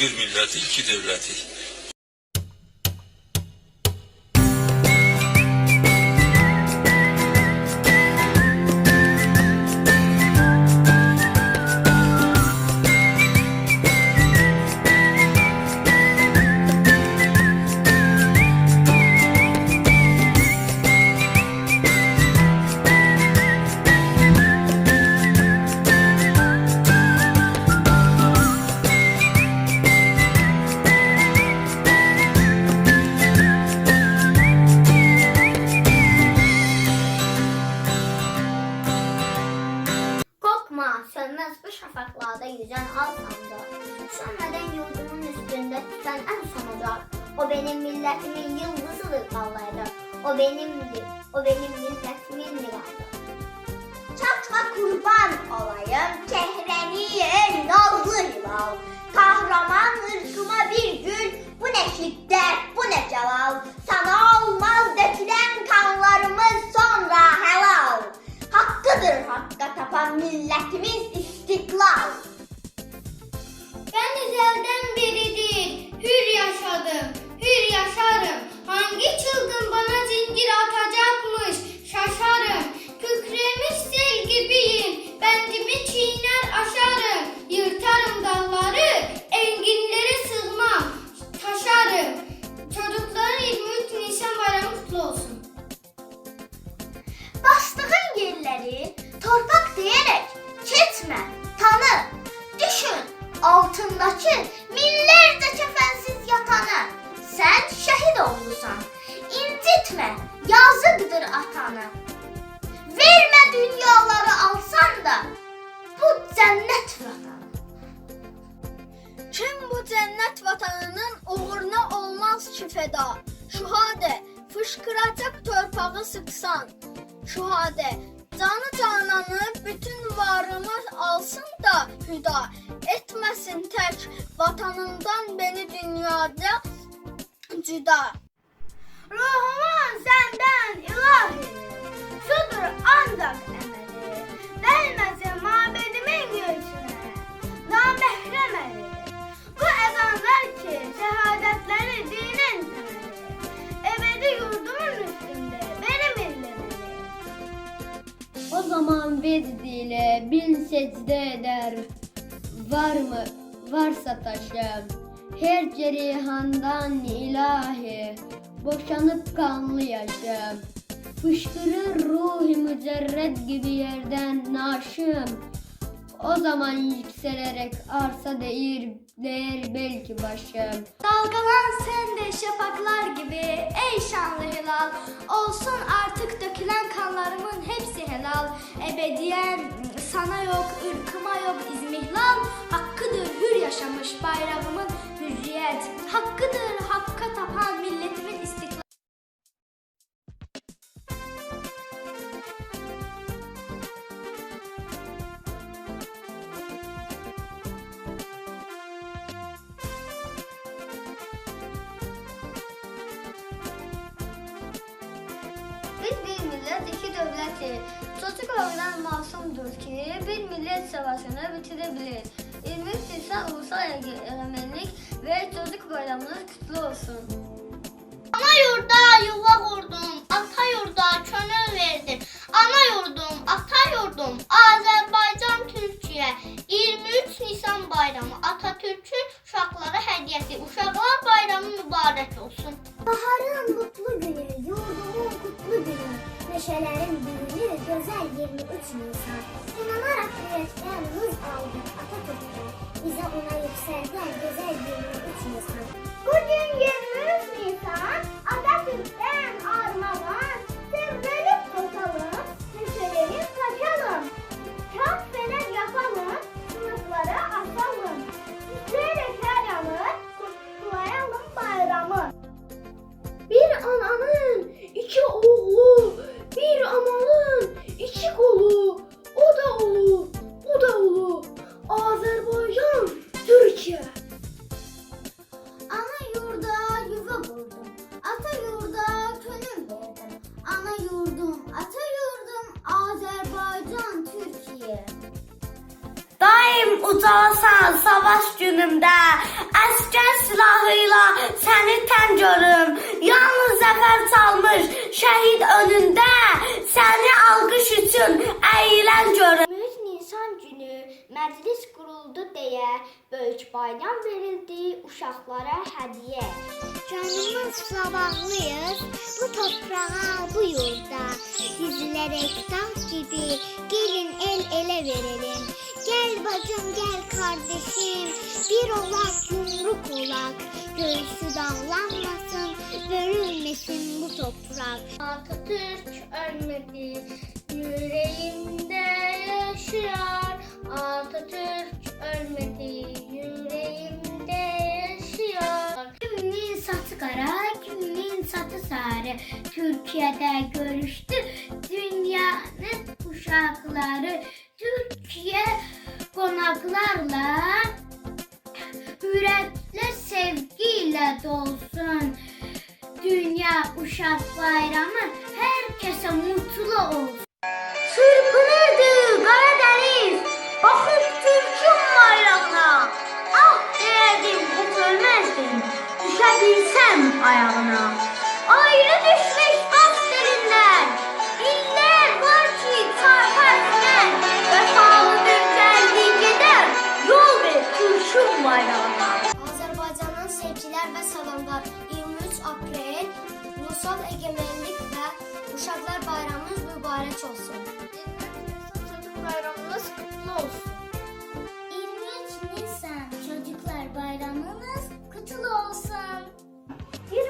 bir milleti, iki devleti. Benim milletimin yıldızıdır parlayacak. O benimdir, o benim milletimin miradı. Çatma kurban olayım, kehreni nazlı hilal. Kahraman ırkıma bir gül, bu ne şiddet, bu ne celal. Sana olmaz dökülen kanlarımız sonra helal. Hakkıdır hakka tapan milletimiz istiklal. Ben ezelden beridir hür yaşadım, hür yaşarım. Hangi çılgın bana zincir atacakmış şaşarım. Kükremiş sel gibiyim, bendimi çiğner aşarım. Yırtarım dalları, enginlere sığmam, taşarım. Çocukların 23 Nisan bayramı kutlu olsun. Bastığın yerleri torpak diyerek cennet vatanı. Kim bu cennet vatanının uğruna olmaz ki feda? Şuhade, fışkıracak torpağı sıksan. Şuhade, canı cananı bütün varımı alsın da hüda. Etmesin tek vatanından beni dünyada cüda. Ruhumun senden ilahi, şudur ancak emeli. Değmesin Var mı? Varsa taşım. Her cerihandan ilahi. Boşanıp kanlı yaşım. Fışkırır ruhi mücerred gibi yerden naşım. O zaman yükselerek arsa değir, değer belki başım. Dalgalan sen de şafaklar gibi ey şanlı hilal. Olsun artık dökülen kanlarımın hepsi helal. Ebediyen sana yok, ırkıma yok izmihlal. Hakkıdır hür yaşamış bayrağımın hürriyet. Hakkıdır Biz bir millet, iki devleti. Çocuk oynar masumdur ki bir millet savaşını bitirebilir. 23 Nisan Ulusal Egemenlik ve Çocuk Bayramınız kutlu olsun. Ana yurda yuva Neşələrin günü, gözəl 23 Nisan. İnanaraq ürəkdən hız aldık Atatürk'ten. Bize ona yükselten güzel 23 Nisan. Bugün 23 Nisan, Atatürk'ten ucalasan savaş günümdə. Əskər silahıyla səni tən. Yalnız zəfər çalmış şəhid önündə. Səni alqış üçün əyilən görüm. 23 Nisan günü məclis quruldu deyə böyük bayram verildi uşaqlara hədiyyə. Canımızla bağlıyız bu toprağa, bu yurda. Dizilərək dağ gibi gelin el ele verelim. Gel bacım gel kardeşim bir olak yumruk olak. Göğsü dağlanmasın, bölünmesin bu toprak. Atatürk ölmedi, yüreğimde yaşıyor. Atatürk ölmedi, yüreğimde yaşıyor. Kiminin satı kara, kiminin satı sarı. Türkiye'de görüştü dünyanın uşakları. Türkiye konaklarla Yürekler sevgiyle dolsun. Dünya Uşak Bayramı herkese mutlu olsun. Çırpınırdı Karadeniz. Bakıp Türk'ün bayrağına Ah derdim hiç ölmezdim Düşebilsem ayağına. Ayrı düşmüş mübarək olsun. Çocuk bayramınız kutlu olsun. 23 Nisan Çocuklar Bayramınız kutlu olsun. 23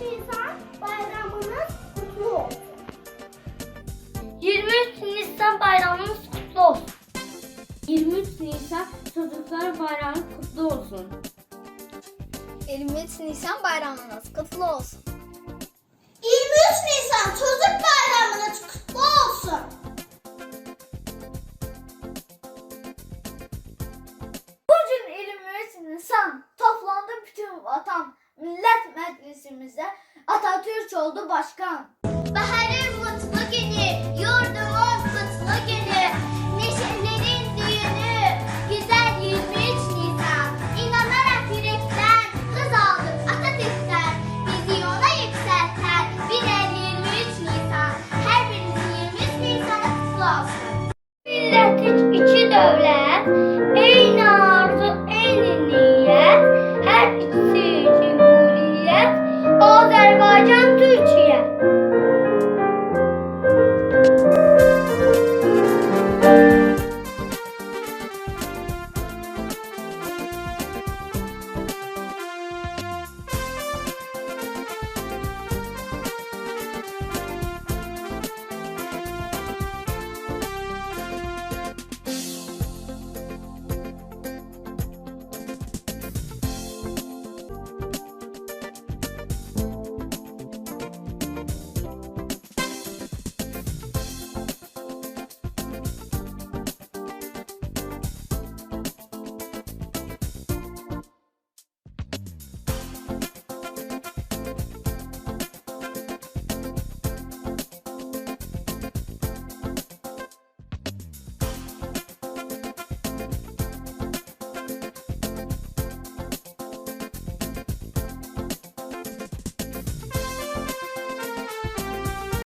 Nisan bayramınız kutlu olsun. 23 Nisan bayramınız kutlu olsun. 23 Nisan Çocuklar Bayramı kutlu olsun. 23 Nisan bayramınız kutlu olsun. 23 Nisan Çocuk kutlu olsun. Bugün 23 Nisan toplandı bütün vatan. Millet meclisimize Atatürk oldu başkan.